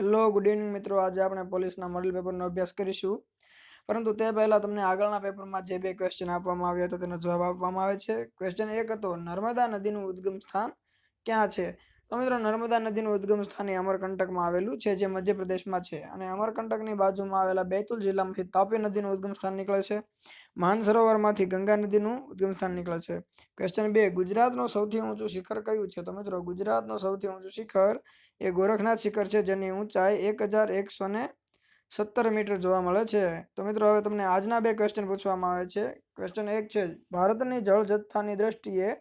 Hello good evening મિત્રો. આજે આપણે પોલીસના મોડલ પેપરનો અભ્યાસ કરીશું. પરંતુ તે પહેલાં તમને આગળના પેપરમાં જે બે ક્વેશ્ચન આપવામાં આવ્યા હતા તેનો જવાબ આપવામાં આવે છે. ક્વેશ્ચન એક હતો, નર્મદા નદીનું ઉદ્ગમ સ્થાન ક્યાં છે? તો મિત્રો, નર્મદા નદીનું ઉદ્ગમ સ્થાન એ અમરકંટકમાં આવેલું છે, જે મધ્યપ્રદેશમાં છે. અને અમરકંટકની બાજુમાં આવેલા બેતુલ જિલ્લામાંથી તાપી નદીનું ઉદ્ગમ સ્થાન નીકળે છે. માનસરોવરમાંથી ગંગા નદીનું ઉદ્ગમ સ્થાન નીકળે છે. ક્વેશ્ચન બે, ગુજરાતનું સૌથી ઊંચું શિખર કયું છે? તો મિત્રો, ગુજરાતનું સૌથી ઊંચું શિખર એ ગોરખનાથ શિખર છે, જેની ઊંચાઈ એક હજાર એકસો ને સત્તર મીટર જોવા મળે છે. તો મિત્રો, હવે તમને આજના બે ક્વેશ્ચન પૂછવામાં આવે છે. ક્વેશ્ચન એક છે, ભારતની જળ જથ્થાની દ્રષ્ટિએ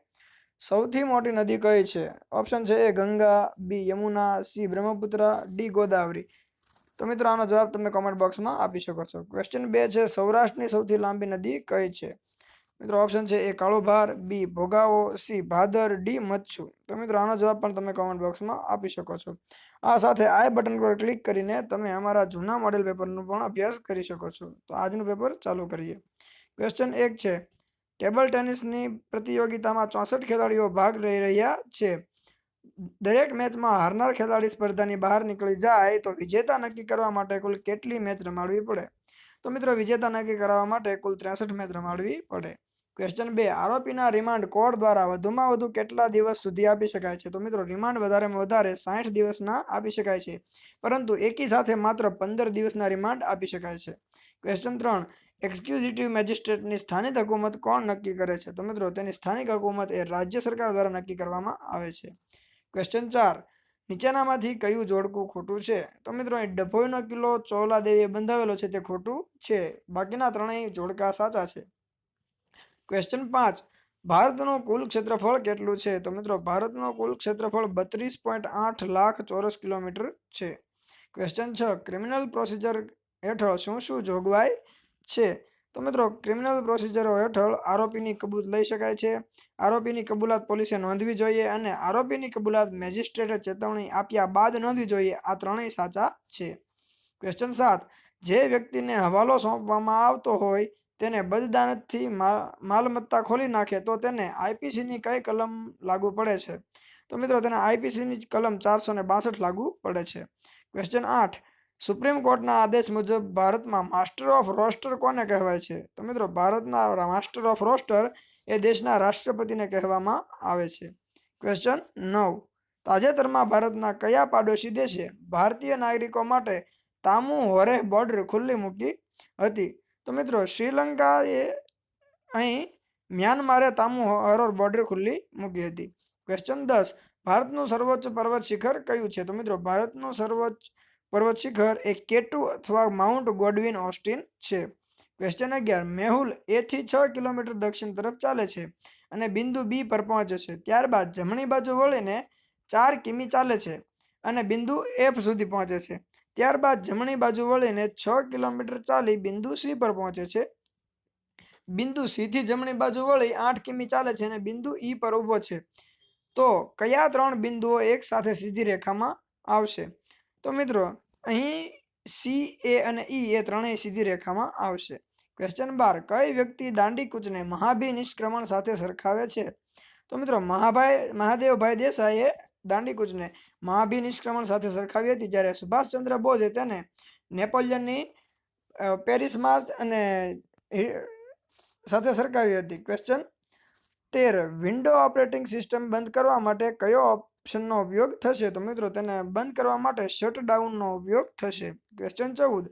સૌથી મોટી નદી કઈ છે? ઓપ્શન છે A, Ganga B Yamuna C Brahmaputra D Godavari. તો મિત્રો, આનો જવાબ તમે કોમેન્ટ બોક્સમાં આપી શકો છો. ક્વેશ્ચન બે છે, સૌરાષ્ટ્રની સૌથી લાંબી નદી કઈ છે? મિત્રો ઓપ્શન છે A Kalubhar B Bhogavo C Bhadar D Machhu. તો મિત્રો, આનો જવાબ પણ તમે કોમેન્ટ બોક્સમાં આપી શકો છો. આ સાથે આઈ બટન પર ક્લિક કરીને તમે અમારા જૂના મોડેલ પેપરનો પણ અભ્યાસ કરી શકો છો. તો આજનું પેપર ચાલુ કરીએ. ક્વેશ્ચન એક છે ટેબલ ટેનિસની પ્રતિયોગિતામાં ચોસઠ ખેલાડીઓ ભાગ લઈ રહ્યા છે. દરેક મેચમાં હારનાર ખેલાડી સ્પર્ધાની બહાર નીકળી જાય તો વિજેતા નક્કી કરવા માટે કુલ કેટલી મેચ રમાડવી પડે? તો મિત્રો, વિજેતા નક્કી કરવા માટે કુલ ત્રેસઠ મેચ રમાડવી પડે. ક્વેશ્ચન બે, આરોપીના રિમાન્ડ કોર્ટ દ્વારા વધુમાં વધુ કેટલા દિવસ સુધી આપી શકાય છે? તો મિત્રો રિમાન્ડ વધારેમાં વધારે સાઠ દિવસના આપી શકાય છે. પરંતુ એકી સાથે માત્ર પંદર દિવસના રિમાન્ડ આપી શકાય છે. ક્વેશ્ચન ત્રણ એક્ઝિક્યુટિવ મેજિસ્ટ્રેટની સ્થાનિક હકુમત કોણ નક્કી કરે છે? તો મિત્રો, તેની સ્થાનિક હકુમત એ રાજ્ય સરકાર દ્વારા નક્કી કરવામાં આવે છે. ક્વેશ્ચન ચાર, નીચેનામાંથી કયું જોડકું ખોટું છે? તો મિત્રો, અહીં ડભોઈનો કિલ્લો ચોલા દેવીએ બંધાવેલો છે, તે ખોટું છે. બાકીના ત્રણેય જોડકા સાચા છે. ક્વેશ્ચન પાંચ. ભારતનું કુલ ક્ષેત્રફળ કેટલું છે? તો મિત્રો, ભારતનું કુલ ક્ષેત્રફળ બત્રીસ પોઈન્ટ આઠ લાખ ચોરસ કિલોમીટર છે. ક્વેશ્ચન છ. ક્રિમિનલ પ્રોસિજર હેઠળ શું શું જોગવાઈ છે? તો મિત્રો ક્રિમિનલ પ્રોસિજરો હેઠળ આરોપીની કબૂત લઈ શકાય છે. આરોપીની કબૂલાત પોલીસે નોંધવી જોઈએ અને આરોપીની કબૂલાત મેજિસ્ટ્રેટે ચેતવણી આપ્યા બાદ નોંધવી જોઈએ. આ ત્રણેય સાચા છે. ક્વેશ્ચન સાત. જે વ્યક્તિને હવાલો સોંપવામાં આવતો હોય તેને બદદાનતથી માલમત્તા ખોલી નાખે, તો તેને આઈપીસીની કઈ કલમ લાગુ પડે છે? તો મિત્રો તેને આઈપીસીની કલમ ચારસો ને બાસઠ લાગુ પડે છે. ક્વેશ્ચન આઠ. સુપ્રીમ કોર્ટના આદેશ મુજબ ભારતમાં માસ્ટર ઓફ રોસ્ટર કોને કહેવાય છે? તો મિત્રો ભારતના માસ્ટર ઓફ રોસ્ટર એ દેશના રાષ્ટ્રપતિને કહેવામાં આવે છે. ક્વેશ્ચન નવ. તાજેતરમાં ભારતના કયા પાડોશી દેશે ભારતીય નાગરિકો માટે તામુ હોરે બોર્ડર ખુલ્લી મૂકી હતી? તો મિત્રો, શ્રીલંકાએ અહીં મ્યાનમારે તામુ હરોર બોર્ડર ખુલ્લી મૂકી હતી. ક્વેશ્ચન દસ. ભારતનું સર્વોચ્ચ પર્વત શિખર કયું છે? તો મિત્રો, ભારતનું સર્વોચ્ચ પર્વત શિખર એ કેટુ અથવા માઉન્ટ ગોડવિન ઓસ્ટિન છે. ક્વેશ્ચન અગિયાર. મેહુલ એથી છ કિલોમીટર દક્ષિણ તરફ ચાલે છે અને બિંદુ બી પર પહોંચે છે. ત્યારબાદ જમણી બાજુ વળીને ચાર કિમી ચાલે છે અને બિંદુ એફ સુધી પહોંચે છે. ત્યારબાદ જમણી બાજુ વળીને છ કિલોમીટર ચાલી બિંદુ સી પર પહોંચે છે. બિંદુ સીથી જમણી બાજુ વળી આઠ કિમી ચાલે છે અને બિંદુ ઈ પર ઊભો છે. તો કયા ત્રણ બિંદુઓ એક સાથે સીધી રેખામાં આવશે? તો મિત્રો, અહીં સી, એ અને ઈ એ ત્રણેય સીધી રેખામાં આવશે. ક્વેશ્ચન બાર, કઈ વ્યક્તિ દાંડી કૂચને મહાભી નિષ્ક્રમણ સાથે સરખાવે છે? તો મિત્રો, મહાભાઈ, મહાદેવભાઈ દેસાઈએ દાંડી કૂચને મહાભી નિષ્ક્રમણ સાથે સરખાવી હતી જ્યારે સુભાષચંદ્ર બોઝે તેને નેપોલિયનની પેરિસ માર્ચ અને સાથે સરખાવી હતી. ક્વેશ્ચન તેર, વિન્ડો ઓપરેટિંગ સિસ્ટમ બંધ કરવા માટે કયો ઓપ્શનનો ઉપયોગ થશે? તો મિત્રો, તેને બંધ કરવા માટે શટડાઉનનો ઉપયોગ થશે. ક્વેશ્ચન ચૌદ,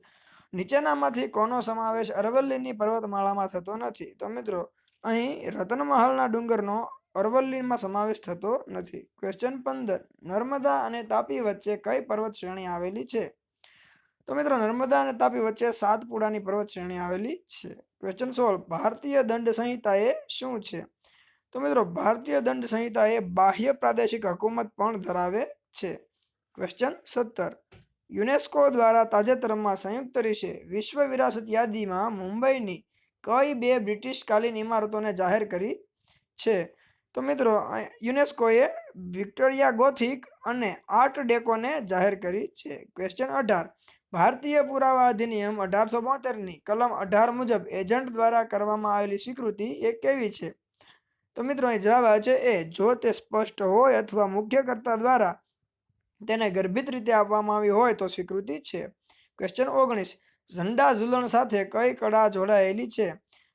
નીચેનામાંથી કોનો સમાવેશ અરવલ્લીની પર્વતમાળામાં થતો નથી? તો મિત્રો, અહીં રતનમહાલના ડુંગરનો અરવલ્લીમાં સમાવેશ થતો નથી. ક્વેશ્ચન પંદર. નર્મદા અને તાપી વચ્ચે કઈ પર્વત શ્રેણી આવેલી છે? તો મિત્રો, નર્મદા અને તાપી વચ્ચે સાતપુડાની પર્વત શ્રેણી આવેલી છે. ક્વેશ્ચન સોળ. ભારતીય દંડ સંહિતા એ શું છે? તો મિત્રો, ભારતીય દંડ સંહિતા એ બાહ્ય પ્રાદેશિક હકુમત પણ ધરાવે છે. ક્વેશ્ચન સત્તર. યુનેસ્કો દ્વારા તાજેતરમાં સંયુક્ત રીતે વિશ્વ વિરાસત યાદીમાં મુંબઈની કઈ બે બ્રિટિશકાલીન ઇમારતોને જાહેર કરી છે? તો મિત્રો યુનેસ્કોએ વિક્ટોરિયા ગોથિક અને આર્ટ ડેકોને જાહેર કરી છે. ક્વેશ્ચન અઢાર. ભારતીય પુરાવા અધિનિયમ અઢારસો બોતેરની કલમ અઢાર મુજબ એજન્ટ દ્વારા કરવામાં આવેલી સ્વીકૃતિ એ કેવી છે? તો મિત્રો, અહીં જવાબ છે એ, જો તે સ્પષ્ટ હોય અથવા મુખ્યકર્તા દ્વારા તેને ગર્ભિત રીતે આપવામાં આવી હોય તો સ્વીકૃતિ છે. ક્વેશ્ચન ઓગણીસ. ઝંડા ઝૂલણ સાથે કઈ કળા જોડાયેલી છે?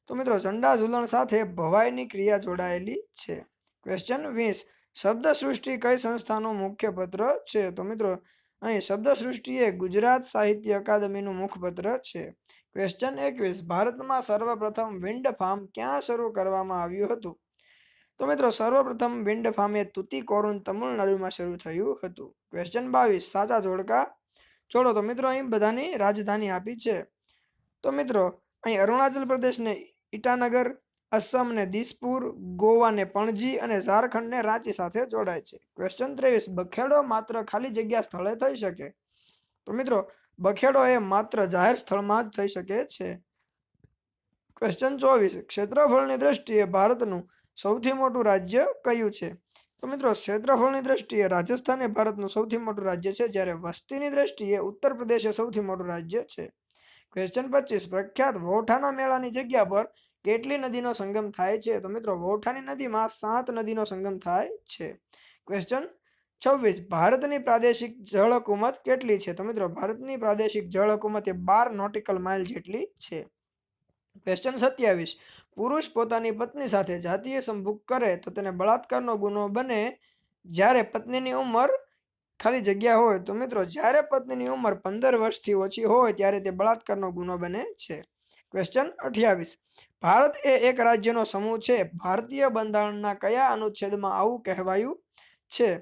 તો મિત્રો, ઝંડા ઝૂલણ સાથે ભવાઈની ક્રિયા જોડાયેલી છે. ક્વેશ્ચન વીસ. શબ્દ સૃષ્ટિ કઈ સંસ્થાનું મુખ્ય પત્ર છે? તો મિત્રો, અહીં શબ્દ સૃષ્ટિ એ ગુજરાત સાહિત્ય અકાદમીનું મુખપત્ર છે. ક્વેશ્ચન એકવીસ. ભારતમાં સર્વપ્રથમ વિન્ડ ફાર્મ ક્યાં શરૂ કરવામાં આવ્યું હતું? તો મિત્રો, સર્વપ્રથમ વિન્ડ ફાર્મ એ તુતીકોરુન તમિલનાડુમાં શરૂ થયું હતું. ક્વેશ્ચન બાવીસ. સાચા જોડકા? જોડો તો મિત્રો, અહીં બધાની રાજધાની આપી છે. તો મિત્રો, અહીં અરુણાચલ પ્રદેશને ઈટાનગર અસમ ને દિસપુર ગોવા ને પણજી અને ઝારખંડને રાંચી સાથે જોડાય છે. ક્વેશ્ચન ત્રેવીસ, બખેડો માત્ર ખાલી જગ્યા સ્થળે થઈ શકે? તો મિત્રો, બખેડો એ માત્ર જાહેર સ્થળમાં જ થઈ શકે છે. ક્વેશ્ચન ચોવીસ, ક્ષેત્રફળની દ્રષ્ટિએ ભારતનું સૌથી મોટું રાજ્ય કયું છે? તો મિત્રો, ક્ષેત્રફળની દ્રષ્ટિએ રાજસ્થાન એ ભારતનું સૌથી મોટું રાજ્ય છે, જ્યારે વસ્તીની દ્રષ્ટિએ ઉત્તર પ્રદેશ એ સૌથી મોટું રાજ્ય છે. ક્વેશ્ચન પચીસ, પ્રખ્યાત વોઠાના મેળાની જગ્યા પર કેટલી નદીનો સંગમ થાય છે? તો મિત્રો, વોઠાની નદીમાં સાત નદીનો સંગમ થાય છે. ક્વેશ્ચન છવ્વીસ. ભારતની પ્રાદેશિક જળ હકુમત કેટલી છે? તો મિત્રો, ભારતની પ્રાદેશિક જળ હકુમત એ બાર નોટિકલ માઇલ જેટલી છે. ક્વેશ્ચન સત્યાવીસ. પુરુષ પોતાની પત્ની સાથે જાતીય સંભોગ કરે તો તેને બળાત્કારનો ગુનો બને જ્યારે પત્નીની ઉંમર ખાલી જગ્યા હોય. તો મિત્રો, જ્યારે પત્નીની ઉંમર પંદર વર્ષથી ઓછી હોય ત્યારે તે બળાત્કારનો ગુનો બને છે. ક્વેશ્ચન અઠ્યાવીસ. ભારત એ એક રાજ્યનો સમૂહ છે. ભારતીય બંધારણના કયા અનુચ્છેદમાં આવું કહેવાયું છે?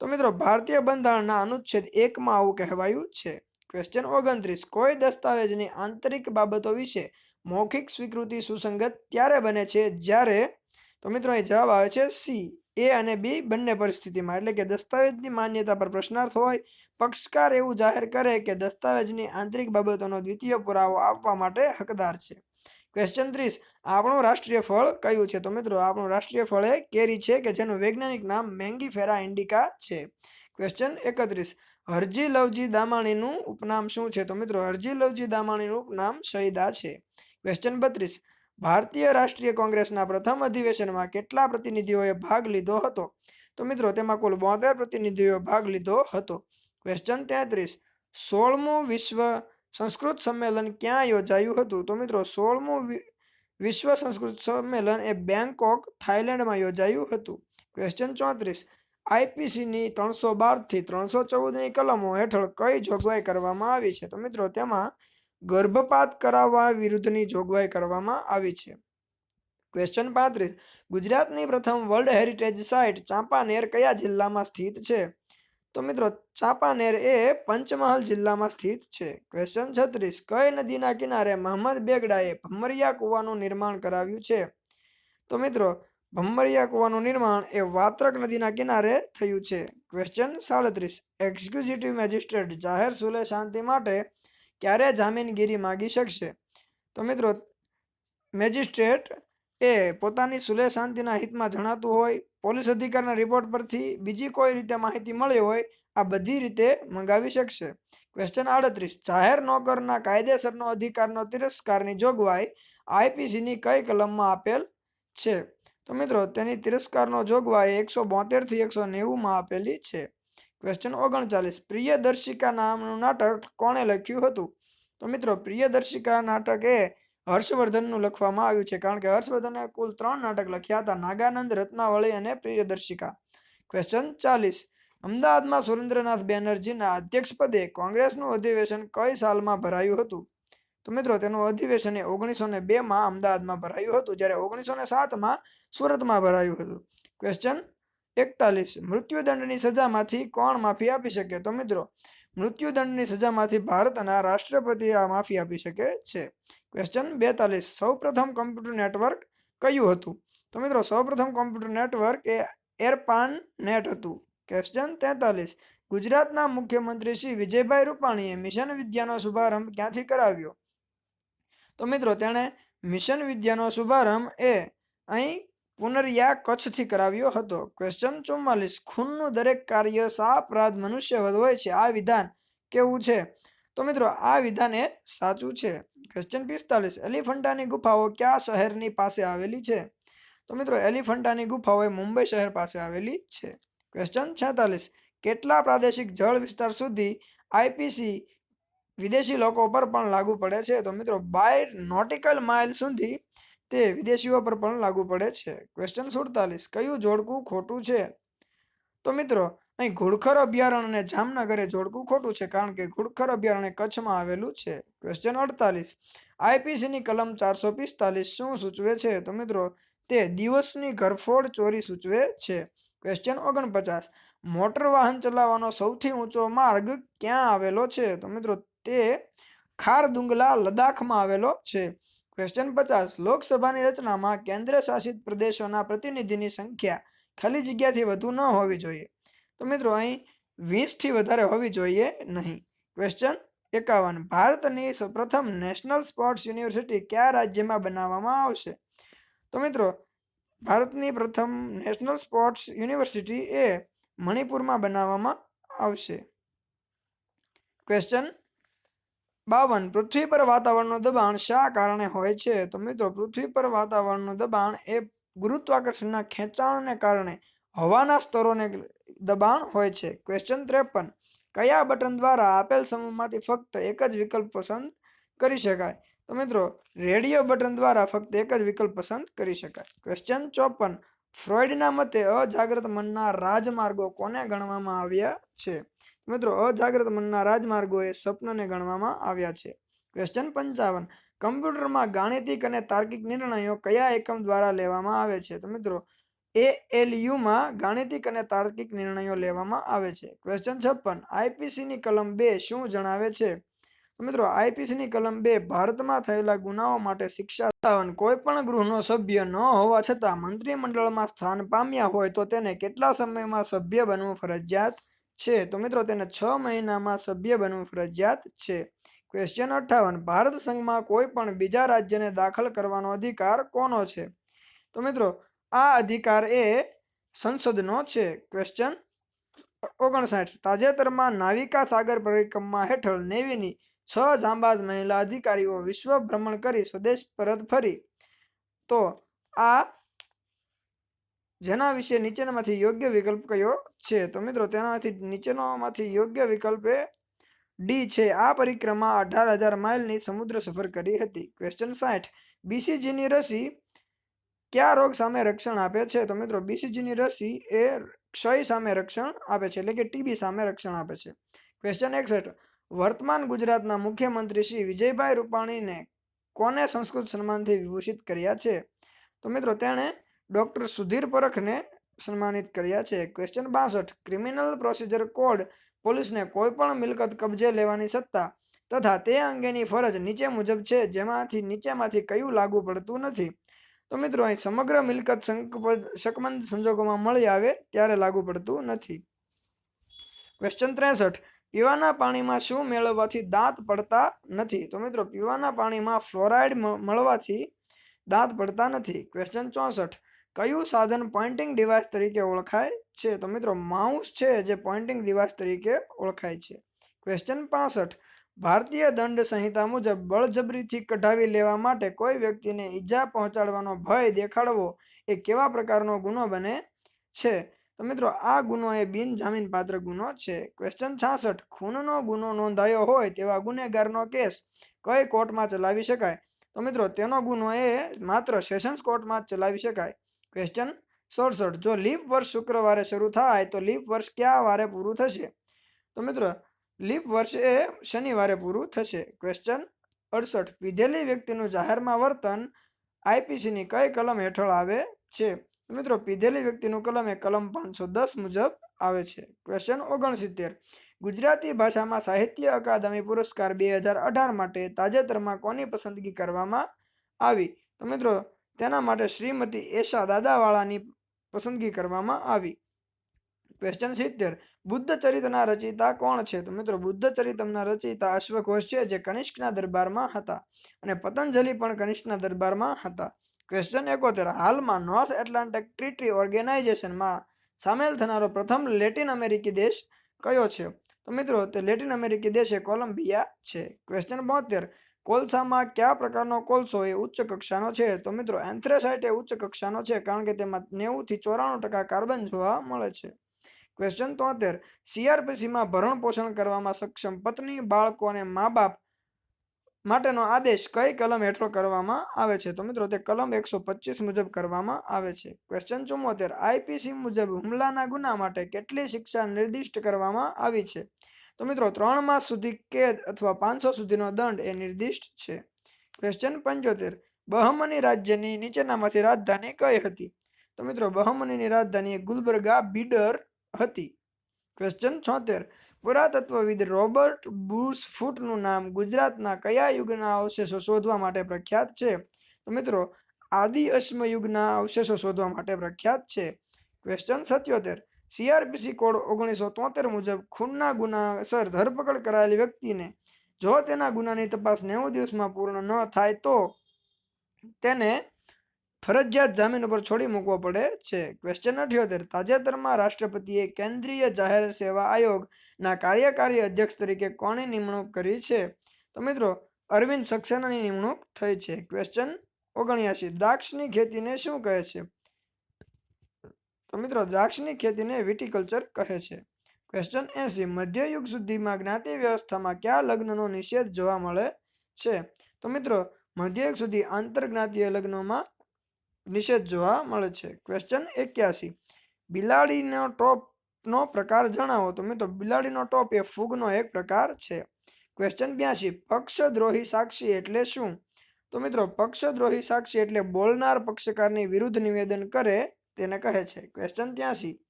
તો મિત્રો, ભારતીય બંધારણના અનુચ્છેદ એકમાં આવું કહેવાયું છે. ક્વેશ્ચન ઓગણત્રીસ. કોઈ દસ્તાવેજની આંતરિક બાબતો વિશે મૌખિક સ્વીકૃતિ સુસંગત ત્યારે બને છે? જ્યારે, તો મિત્રો, અહીં જવાબ આવે છે સી. એ અને બી બંને પરિસ્થિતિમાં. એટલે કે દસ્તાવેજની માન્યતા પર પ્રશ્નાર્થ હોય, પક્ષકાર એવું જાહેર કરે કે દસ્તાવેજની આંતરિક બાબતોનો દ્વિતીય પુરાવો આપવા માટે હકદાર છે. ક્વેશ્ચન ત્રીસ. આપણું રાષ્ટ્રીય ફળ કયું છે? તો મિત્રો, આપણું રાષ્ટ્રીય ફળ એ કેરી છે કે જેનું વૈજ્ઞાનિક નામ મેંગીફેરા ઇન્ડિકા છે. ક્વેશ્ચન એકત્રીસ. હરજી લવજી દામાણીનું ઉપનામ શું છે? તો મિત્રો, હરજી લવજી દામાણીનું ઉપનામ શહીદા છે. ક્વેશ્ચન બત્રીસ. ભારતીય રાષ્ટ્રીય કોંગ્રેસના પ્રથમ અધિવેશનમાં કેટલા પ્રતિનિધિઓએ ભાગ લીધો હતો? તો મિત્રો, તેમાં કુલ બોતેર પ્રતિનિધિઓએ ભાગ લીધો હતો. ક્વેશ્ચન તેત્રીસ. સોળમું વિશ્વ સંસ્કૃત સંમેલન ક્યાં યોજાયું હતું? તો મિત્રો, સોળમું વિશ્વ સંસ્કૃત સંમેલન એ બેંકોક થાઇલેન્ડમાં યોજાયું હતું. ક્વેશ્ચન ચોત્રીસ. આઈપીસીની ત્રણસો બારથી ત્રણસો ચૌદની કલમો હેઠળ કઈ જોગવાઈ કરવામાં આવી છે? તો મિત્રો, તેમાં ગર્ભપાત કરાવવા વિરુદ્ધની જોગવાઈ કરવામાં આવી છે. ક્વેશ્ચન પાંત્રીસ. ગુજરાતની પ્રથમ વર્લ્ડ હેરિટેજ સાઇટ ચાંપાનેર કયા જિલ્લામાં સ્થિત છે? તો મિત્રો, ચાંપાનેર એ પંચમહાલ જિલ્લામાં સ્થિત છે. ક્વેશ્ચન છત્રીસ, કઈ નદીના કિનારે મહંમદ બેગડાએ ભમરિયા કૂવાનું નિર્માણ કરાવ્યું છે? તો મિત્રો, ભમરિયા કૂવાનું નિર્માણ એ વાત્રક નદીના કિનારે થયું છે. ક્વેશ્ચન સાડત્રીસ એક્ઝિક્યુટિવ મેજિસ્ટ્રેટ જાહેર સુલે શાંતિ માટે ક્યારે જામીનગીરી માગી શકશે? તો મિત્રો મેજિસ્ટ્રેટ એ પોતાની સુલે શાંતિના હિતમાં જણાતું હોય પોલીસ અધિકારીના રિપોર્ટ પરથી બીજી કોઈ રીતે માહિતી મળી હોય, આ બધી રીતે મંગાવી શકશે. ક્વેશ્ચન આડત્રીસ. જાહેર નોકરના કાયદેસરનો અધિકારનો તિરસ્કારની જોગવાઈ આઈપીસીની કઈ કલમમાં આપેલ છે? તો મિત્રો, તેની તિરસ્કારનો જોગવાઈ એકસો બોતેરથી એકસો નેવુંમાં આપેલી છે. ક્વેશ્ચન ઓગણચાલીસ. પ્રિયદર્શિકા નામનું નાટક કોણે લખ્યું હતું? તો મિત્રો, પ્રિયદર્શિકા નાટક એ હર્ષવર્ધનનું લખવામાં આવ્યું છે કારણ કે હર્ષવર્ધને કુલ ત્રણ નાટક લખ્યા હતા, નાગાનંદ, રત્નાવળી અને પ્રિયદર્શિકા. ક્વેશ્ચન ચાલીસ. અમદાવાદમાં સુરેન્દ્રનાથ બેનર્જીના અધ્યક્ષપદે કોંગ્રેસનું અધિવેશન કઈ સાલમાં ભરાયું હતું? તો મિત્રો, તેનું અધિવેશન એ ઓગણીસો ને બેમાં અમદાવાદમાં ભરાયું હતું, જ્યારે ઓગણીસો ને સાતમાં સુરતમાં ભરાયું હતું. ક્વેશ્ચન એકતાલીસ. મૃત્યુદંડની સજામાંથી કોણ માફી આપી શકે? તો મિત્રો, મૃત્યુદંડની સજામાંથી ભારતના રાષ્ટ્રપતિ આ માફી આપી શકે છે. ક્વેશ્ચન બેતાલીસ. સૌપ્રથમ કમ્પ્યુટર નેટવર્ક કયું હતું? તો મિત્રો, સૌપ્રથમ કોમ્પ્યુટર નેટવર્ક એ એરપાન નેટ હતું. ક્વેશ્ચન તેતાલીસ. ગુજરાતના મુખ્યમંત્રી શ્રી વિજયભાઈ રૂપાણીએ મિશન વિદ્યાનો શુભારંભ ક્યાંથી કરાવ્યો? તો મિત્રો, તેણે મિશન વિદ્યાનો શુભારંભ એ અહીં પુનરિયા કચ્છથી કરાવ્યો હતો. ક્વેશ્ચન ચુમ્માલીસ. ખૂનનું દરેક કાર્ય સા અપરાધ મનુષ્ય હોય છે. આ વિધાન કેવું છે? તો મિત્રો, આ વિધાન એ સાચું છે. ક્વેશ્ચન પિસ્તાલીસ. એલિફન્ટાની ગુફાઓ કયા શહેરની પાસે આવેલી છે? તો મિત્રો, એલિફન્ટાની ગુફાઓ એ મુંબઈ શહેર પાસે આવેલી છે. ક્વેશ્ચન છેતાલીસ. કેટલા પ્રાદેશિક જળ વિસ્તાર સુધી આઈપીસી વિદેશી લોકો પર પણ લાગુ પડે છે? તો મિત્રો, બાય નોટિકલ માઇલ સુધી તે વિદેશીઓ પર પણ લાગુ પડે છે. ક્વેશ્ચન સુડતાલીસ. કયું જોડકું ખોટું છે? તો મિત્રો અહીં ઘુડખર અભયારણ્ય અને જામનગરે જોડકું ખોટું છે કારણ કે ઘુડખર અભયારણ્ય કચ્છમાં આવેલું છે. ક્વેશ્ચન અડતાલીસ. આઈપીસીની કલમ ચારસો પિસ્તાલીસ શું સૂચવે છે? તો મિત્રો, તે દિવસની ઘરફોડ ચોરી સૂચવે છે. ક્વેશ્ચન ઓગણપચાસ. મોટર વાહન ચલાવવાનો સૌથી ઊંચો માર્ગ ક્યાં આવેલો છે? તો મિત્રો, તે ખારદુંગલા લદ્દાખમાં આવેલો છે. ક્વેશ્ચન પચાસ. લોકસભાની રચનામાં કેન્દ્ર શાસિત પ્રદેશોના પ્રતિનિધિની સંખ્યા ખાલી જગ્યાથી વધુ ન હોવી જોઈએ. તો મિત્રો અહીં વીસથી વધારે હોવી જોઈએ નહીં. ક્વેશ્ચન એકાવન. ભારતની પ્રથમ નેશનલ સ્પોર્ટ્સ યુનિવર્સિટી કયા રાજ્યમાં બનાવવામાં આવશે? તો મિત્રો, ભારતની પ્રથમ નેશનલ સ્પોર્ટ્સ યુનિવર્સિટી એ મણિપુરમાં બનાવવામાં આવશે. ક્વેશ્ચન બાવન. પૃથ્વી પર વાતાવરણનું દબાણ શા કારણે હોય છે? તો મિત્રો, પૃથ્વી પર વાતાવરણનું દબાણ એ ગુરુત્વાકર્ષણના ખેંચાણને કારણે હવાના સ્તરોને દબાણ હોય છે. ક્વેશ્ચન ત્રેપન. કયા બટન દ્વારા આપેલ સમૂહમાંથી ફક્ત એક જ વિકલ્પ પસંદ કરી શકાય? તો મિત્રો, રેડિયો બટન દ્વારા ફક્ત એક જ વિકલ્પ પસંદ કરી શકાય. ક્વેશ્ચન ચોપન. ફ્રોઇડના મતે અજાગ્રત મનના રાજમાર્ગો કોને ગણવામાં આવ્યા છે? મિત્રો, અજાગ્રત મનના રાજમાર્ગો એ સ્વપ્નને ગણવામાં આવ્યા છે. ક્વેશ્ચન પંચાવન. કમ્પ્યુટરમાં ગાણિતિક અને તાર્કિક નિર્ણયો કયા એકમ દ્વારા લેવામાં આવે છે? તો મિત્રો એ એલયુમાં ગાણિતિક અને તાર્કિક નિર્ણયો લેવામાં આવે છે. ક્વેશ્ચન છપ્પન. આઈપીસીની કલમ બે શું જણાવે છે? મિત્રો આઈપીસીની કલમ બે ભારતમાં થયેલા ગુનાઓ માટે શિક્ષા સત્તાવન કોઈ પણ ગૃહનો સભ્ય ન હોવા છતાં મંત્રીમંડળમાં સ્થાન પામ્યા હોય તો તેને કેટલા સમયમાં સભ્ય બનવું ફરજિયાત છે? તો મિત્રો, તેને છ મહિનામાં સભ્ય બનવું ફરજિયાત છે. ક્વેશ્ચન અઠ્ઠાવન. ભારત સંઘમાં કોઈ પણ બીજા રાજ્યને દાખલ કરવાનો અધિકાર કોનો છે? તો મિત્રો આ અધિકાર એ સંસદનો છે? ક્વેશ્ચન ઓગણસાઠ. તાજેતરમાં નાવિકા સાગર પરિક્રમા હેઠળ નેવીની છ જાંબાજ મહિલા અધિકારીઓ વિશ્વ ભ્રમણ કરી સ્વદેશ પરત ફરી. તો આ જેના વિશે નીચેનામાંથી યોગ્ય વિકલ્પ કયો છે? તો મિત્રો તેનામાંથી નીચેનામાંથી યોગ્ય વિકલ્પ એ ડી છે. આ પરિક્રમા અઢાર હજાર માઇલની સમુદ્ર સફર કરી હતી. ક્વેશ્ચન સાઠ. બીસીજીની રસી કયા રોગ સામે રક્ષણ આપે છે? તો મિત્રો બીસીજીની રસી એ ક્ષય સામે રક્ષણ આપે છે, એટલે કે ટીબી સામે રક્ષણ આપે છે. ક્વેશ્ચન એકસઠ. વર્તમાન ગુજરાતના મુખ્યમંત્રી શ્રી વિજયભાઈ રૂપાણીને કોને સંસ્કૃત સન્માનથી વિભૂષિત કર્યા છે? તો મિત્રો, તેણે ડૉક્ટર સુધીર પરખને સન્માનિત કર્યા છે. ક્વેશ્ચન બાસઠ. ક્રિમિનલ પ્રોસિજર કોડ પોલીસને કોઈપણ મિલકત કબજે લેવાની સત્તા તથા તે અંગેની ફરજ નીચે મુજબ છે, જેમાંથી નીચેમાંથી કયું લાગુ પડતું નથી? તો મિત્રો, અહીં સમગ્ર મિલકત શકમંદ સંજોગોમાં મળી આવે ત્યારે લાગુ પડતું નથી. ક્વેશ્ચન ત્રેસઠ. પીવાના પાણીમાં શું મેળવવાથી દાંત પડતા નથી? તો મિત્રો, પીવાના પાણીમાં ફ્લોરાઇડ મળવાથી દાંત પડતા નથી. ક્વેશ્ચન ચોસઠ. કયું સાધન પોઇન્ટિંગ ડિવાઇસ તરીકે ઓળખાય છે? તો મિત્રો, માઉસ છે જે પોઇન્ટિંગ ડિવાઇસ તરીકે ઓળખાય છે. ક્વેશ્ચન પાસઠ. ભારતીય દંડ સંહિતા મુજબ બળજબરીથી કઢાવી લેવા માટે કોઈ વ્યક્તિને ઈજા પહોંચાડવાનો ભય દેખાડવો એ કેવા પ્રકારનો ગુનો બને છે? તો મિત્રો, આ ગુનો એ બિનજામીનપાત્ર ગુનો છે. ક્વેશ્ચન છાસઠ. ખૂનનો ગુનો નોંધાયો હોય તેવા ગુનેગારનો કેસ કઈ કોર્ટમાં ચલાવી શકાય? તો મિત્રો, તેનો ગુનો એ માત્ર સેશન્સ કોર્ટમાં જ ચલાવી શકાય. ક્વેશ્ચન સડસઠ જો લીપ વર્ષ શુક્રવારે શરૂ થાય તો લીપ વર્ષ કયા વારે પૂરું થશે? તો મિત્રો લીપ વર્ષ એ શનિવારે પૂરું થશે. ક્વેશ્ચન અડસઠ. પીધેલી વ્યક્તિનું જાહેરમાં વર્તન આઈપીસીની કઈ કલમ હેઠળ આવે છે? મિત્રો પીધેલી વ્યક્તિનું કલમ એ કલમ પાંચસો દસ મુજબ આવે છે. ક્વેશ્ચન ઓગણસિત્તેર. ગુજરાતી ભાષામાં સાહિત્ય અકાદમી પુરસ્કાર બે હજાર અઢાર માટે તાજેતરમાં કોની પસંદગી કરવામાં આવી? તો મિત્રો, તેના માટે શ્રીમતી એશા દાદાવાળાની પસંદગી કરવામાં આવી. ક્વેશ્ચન સિત્તેર. બુદ્ધ ચરિતના રચયિતા કોણ છે? તો મિત્રો, બુદ્ધ ચરિતમના રચયિતા અશ્વઘોષ છે, જે કનિષ્કના દરબારમાં હતા અને પતંજલિ પણ કનિષ્કના દરબારમાં હતા. ક્વેશ્ચન એકોતેર. હાલમાં નોર્થ એટલાન્ટિક ટ્રીટી ઓર્ગેનાઇઝેશનમાં સામેલ થનારો પ્રથમ લેટિન અમેરિકી દેશ કયો છે? તો મિત્રો, તે લેટિન અમેરિકી દેશ એ કોલંબિયા છે. ક્વેશ્ચન બોતેર. કોલસામાં કયા પ્રકારનો કોલસો એ ઉચ્ચ કક્ષાનો છે? તો મિત્રો, એન્થ્રેસાઇટ એ ઉચ્ચ કક્ષાનો છે, કારણ કે તેમાં નેવુંથી ચોરાણું ટકા કાર્બન જોવા મળે છે. ક્વેશ્ચન તોતેર. સીઆરપીસીમાં ભરણ પોષણ કરવામાં સક્ષમ પત્ની, બાળકો અને મા બાપ માટેનો આદેશ કઈ કલમ હેઠળ કરવામાં આવે છે? તો મિત્રો તે કલમ એકસો પચીસ મુજબ કરવામાં આવે છે. ક્વેશ્ચન ચુમ્મોતેર. આઈપીસી મુજબ હુમલાના ગુના માટે કેટલી શિક્ષા નિર્દિષ્ટ કરવામાં આવી છે? તો મિત્રો ત્રણ માસ સુધી કેદ અથવા પાંચસો સુધીનો દંડ એ નિર્દિષ્ટ છે. ક્વેશ્ચન પંચોતેર. બહમની રાજ્યની નીચેનામાંથી રાજધાની કઈ હતી? તો મિત્રો બહમનીની રાજધાની ગુલબર્ગા, બીડર હતી. ક્વેશ્ચન છોતેર. પુરાતત્વવિદ રોબર્ટ બુશફૂટનું નામ ગુજરાતના કયા યુગના અવશેષો શોધવા માટે પ્રખ્યાત છે? તો મિત્રો, આદિ અશ્મ યુગના અવશેષો શોધવા માટે પ્રખ્યાત છે. ક્વેશ્ચન સત્યોતેર. સીઆરપીસી કોડ ઓગણીસો તોતેર મુજબ ખૂનના ગુનાસર ધરપકડ કરાયેલી વ્યક્તિને જો તેના ગુનાની તપાસ નેવું દિવસમાં પૂર્ણ ન થાય તો તેને ફરજિયાત જામીન ઉપર છોડી મૂકવો પડે છે. ક્વેશ્ચન અઠ્યોતેર. તાજેતરમાં રાષ્ટ્રપતિએ કેન્દ્રીય જાહેર સેવા આયોગના કાર્યકારી અધ્યક્ષ તરીકે કોની નિમણૂક કરી છે? તો મિત્રો, અરવિંદ સક્સેનાની નિમણૂક થઈ છે. ક્વેશ્ચન ઓગણ્યાસી દ્રાક્ષની ખેતીને શું કહે છે? તો મિત્રો, દ્રાક્ષની ખેતીને વિટીકલ્ચર કહે છે. ક્વેશ્ચન એસી મધ્યયુગ સુધીમાં જ્ઞાતિ વ્યવસ્થામાં કયા લગ્નનો નિષેધ જોવા મળે છે? તો મિત્રો, મધ્યયુગ સુધી આંતરજ્ઞાતીય લગ્નોમાં નિષેધ જોવા મળે છે. ક્વેશ્ચન એક્યાસી. બિલાડીનો ટોપનો પ્રકાર જણાવો. તો મિત્રો, બિલાડીનો ટોપ એ ફૂગનો એક પ્રકાર છે. ક્વેશ્ચન બ્યાસી. પક્ષદ્રોહી સાક્ષી એટલે શું? તો મિત્રો, પક્ષદ્રોહી સાક્ષી એટલે બોલનાર પક્ષકારની વિરુદ્ધ નિવેદન કરે તેને કહે છે. ક્વેશ્ચન ત્યાંસી.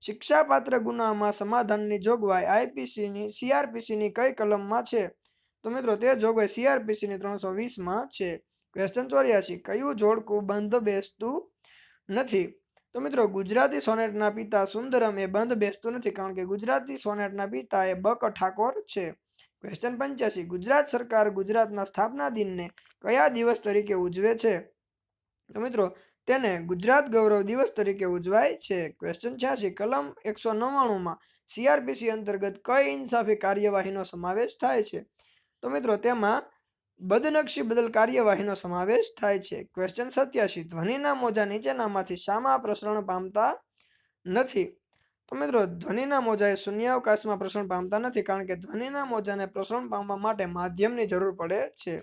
શિક્ષાપાત્ર ગુનામાં સમાધાનની જોગવાઈ આઈપીસીની, સીઆરપીસીની કઈ કલમમાં છે? તો મિત્રો, તે જોગવાઈ સીઆરપીસીની ત્રણસો વીસમાં છે. ક્વેશ્ચન ચોર્યાસી કયું જોડકું બંધ બેસતું નથી? તો મિત્રો, ગુજરાતી સોનેટના પિતા સુંદરમ એ બંધ બેસતું નથી કારણ કે ગુજરાતી સોનેટના પિતા એ બક ઠાકોર છે. ક્વેશ્ચન પંચ્યાસી. ગુજરાત સરકાર ગુજરાતના સ્થાપના દિનને કયા દિવસ તરીકે ઉજવે છે? તો મિત્રો, તેને ગુજરાત ગૌરવ દિવસ તરીકે ઉજવાય છે. ક્વેશ્ચન છ્યાસી. કલમ એકસો નવ્વાણુંમાં સીઆરપીસી અંતર્ગત કઈ ઇન્સાફી કાર્યવાહીનો સમાવેશ થાય છે? તો મિત્રો, તેમાં બદનક્ષી બદલ કાર્યવાહીનો સમાવેશ થાય છે. ક્વેશ્ચન સત્યાસી ધ્વનિના મોજા નીચેનામાંથી શામાં પ્રસરણ પામતા નથી. તો મિત્રો, ધ્વનિના મોજા એ શૂન્યાવકાશમાં પ્રસરણ પામતા નથી કારણ કે ધ્વનિના મોજાને પ્રસરણ પામવા માટે માધ્યમની જરૂર પડે છે.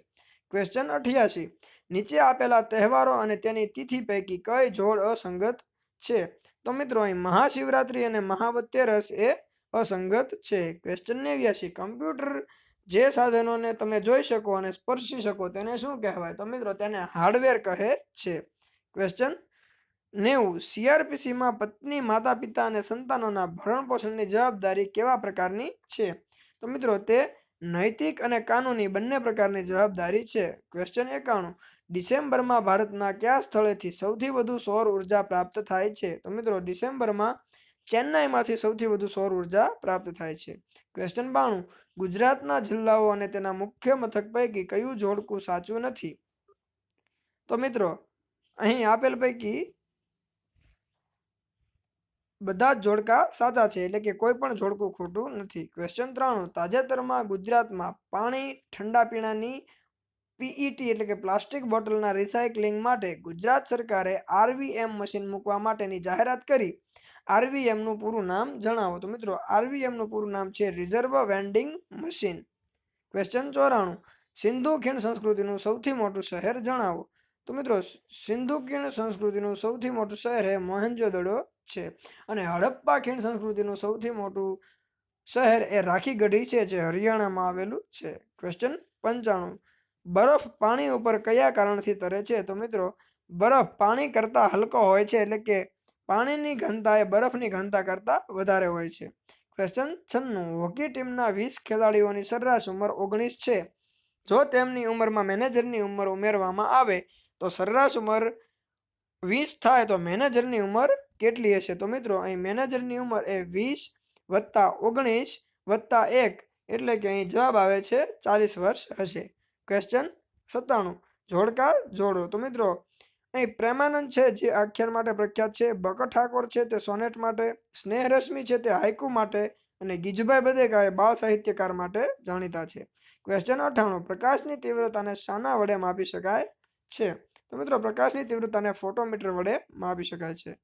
ક્વેશ્ચન અઠ્યાસી નીચે આપેલા તહેવારો અને તેની તિથિ પૈકી કઈ જોડ અસંગત છે? તો મિત્રો, અહીં મહાશિવરાત્રિ અને મહાવત્યરસ એ અસંગત છે. ક્વેશ્ચન નેવ્યાસી કમ્પ્યુટર જે સાધનોને તમે જોઈ શકો અને સ્પર્શી શકો તેને શું કહેવાય? તો મિત્રો તેને હાર્ડવેર કહે છે. ક્વેશ્ચન નેવું. સીઆરપીસીમાં પત્ની માતા પિતા અને સંતાનોના ભરણ પોષણની જવાબદારી કેવા પ્રકારની છે? તો મિત્રો તે નૈતિક અને કાનૂની બંને પ્રકારની જવાબદારી છે. ક્વેશ્ચન એકાણું. ડિસેમ્બરમાં ભારતના કયા સ્થળેથી સૌથી વધુ સૌર ઊર્જા પ્રાપ્ત થાય છે? તો મિત્રો ડિસેમ્બરમાં ચેન્નાઈમાંથી સૌથી વધુ સૌર ઊર્જા પ્રાપ્ત થાય છે. ક્વેશ્ચન બાણું. ગુજરાતના જિલ્લાઓ અને તેના મુખ્ય મથક પૈકી કયું જોડકું સાચું નથી? તો મિત્રો, અહીં આપેલ પૈકી બધા જ જોડકા સાચા છે, એટલે કે કોઈ પણ જોડકું ખોટું નથી. ક્વેશ્ચન ત્રાણું, તાજેતરમાં ગુજરાતમાં પાણી ઠંડા પીણાની પીઈટી એટલે કે પ્લાસ્ટિક બોટલના રિસાયકલિંગ માટે ગુજરાત સરકારે આરવીએમ મશીન મૂકવા માટેની જાહેરાત કરી. આરવીએમનું પૂરું નામ જણાવો. તો મિત્રો, આરવીએમનું પૂરું નામ છે રિઝર્વ વેન્ડિંગ મશીન. ક્વેશ્ચન ચોરાણું. સિંધુ ખીણ સંસ્કૃતિનું સૌથી મોટું શહેર જણાવો. તો મિત્રો, સિંધુ ખીણ સંસ્કૃતિનું સૌથી મોટું શહેર એ મોહેન્જોદડો છે અને હડપ્પા ખીણ સંસ્કૃતિનું સૌથી મોટું શહેર એ રાખીગઢી છે, જે હરિયાણામાં આવેલું છે. ક્વેશ્ચન પંચાણું. બરફ પાણી ઉપર કયા કારણથી તરે છે? તો મિત્રો, બરફ પાણી કરતાં હલકો હોય છે એટલે કે પાણીની ઘનતા એ બરફની ઘનતા કરતાં વધારે હોય છે. ક્વેશ્ચન છન્નું, હોકી ટીમના વીસ ખેલાડીઓની સરેરાશ ઉંમર ઓગણીસ છે. જો તેમની ઉંમરમાં મેનેજરની ઉંમર ઉમેરવામાં આવે, તો સરેરાશ ઉંમર વીસ થાય તો મેનેજરની ઉંમર કેટલી હશે? તો મિત્રો, અહીં મેનેજરની ઉંમર એ વીસ વત્તા ઓગણીસ વત્તા એક એટલે કે અહીં જવાબ આવે છે ચાલીસ વર્ષ હશે. ક્વેશ્ચન સત્તાણું, જોડકા જોડો. તો મિત્રો અહીં પ્રેમાનંદ છે જે આખ્યાન માટે પ્રખ્યાત છે બકર ઠાકોર છે તે સોનેટ માટે, સ્નેહરશ્મિ છે તે હાઇકુ માટે અને ગીજુભાઈ બધેકા એ બાળ સાહિત્યકાર માટે જાણીતા છે. ક્વેશ્ચન અઠ્ઠાણું પ્રકાશની તીવ્રતાને શાના વડે માપી શકાય છે? તો મિત્રો, પ્રકાશની તીવ્રતાને ફોટોમીટર વડે માપી શકાય છે.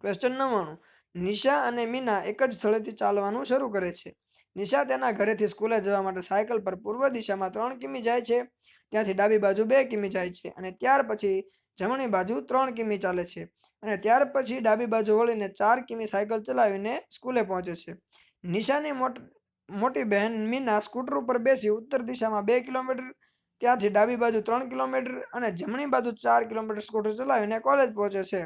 ક્વેશ્ચન નવ્વાણું, નિશા અને મીના એક જ સ્થળેથી ચાલવાનું શરૂ કરે છે. નિશા તેના ઘરેથી સ્કૂલે જવા માટે સાયકલ પર પૂર્વ દિશામાં ત્રણ કિમી જાય છે, ત્યાંથી ડાબી બાજુ બે કિમી જાય છે અને ત્યાર પછી જમણી બાજુ ત્રણ કિમી ચાલે છે અને ત્યાર પછી ડાબી બાજુ વળીને ચાર કિમી સાયકલ ચલાવીને સ્કૂલે પહોંચે છે. નિશાની મોટ, મોટી બહેન મીના સ્કૂટર ઉપર બેસી ઉત્તર દિશામાં બે કિલોમીટર, ત્યાંથી ડાબી બાજુ ત્રણ કિલોમીટર અને જમણી બાજુ ચાર કિલોમીટર સ્કૂટર ચલાવીને કોલેજ પહોંચે છે.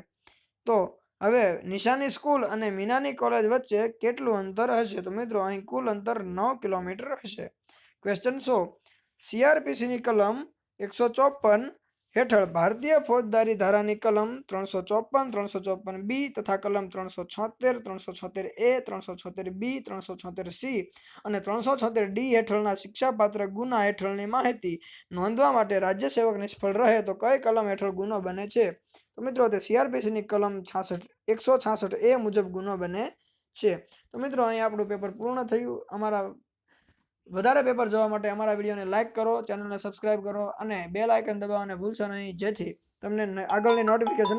તો હવે નિશાની સ્કૂલ અને મીનાની કોલેજ વચ્ચે કેટલું અંતર હશે? તો મિત્રો અહીં કુલ અંતર નવ કિલોમીટર હશે. ક્વેશ્ચન સો સીઆરપીસીની કલમ એકસો ચોપન હેઠળ ભારતીય ફોજદારી ધારાની કલમ ત્રણસો ચોપન ત્રણસો ચોપન બી તથા કલમ ત્રણસો છોતેર ત્રણસો છોતેર એ, ત્રણસો છોતેર બી, ત્રણસો છોતેર સી અને ત્રણસો છોતેર ડી હેઠળના શિક્ષાપાત્ર ગુના હેઠળની માહિતી નોંધવા માટે રાજ્ય સેવક નિષ્ફળ રહે તો કઈ કલમ હેઠળ ગુનો બને છે? તો મિત્રો, તે સીઆરપીસીની કલમ છાસઠ, એકસો છાસઠ એ મુજબ ગુનો બને છે. તો મિત્રો અહીં આપણું પેપર પૂર્ણ થયું. અમારા વધારે પેપર જોવા માટે અમારા વિડીયોને લાઇક કરો ચેનલને સબસ્ક્રાઇબ કરો અને બેલ આઇકન દબાવવાને ભૂલશો નહીં. જેથી તમને આગળની નોટિફિકેશન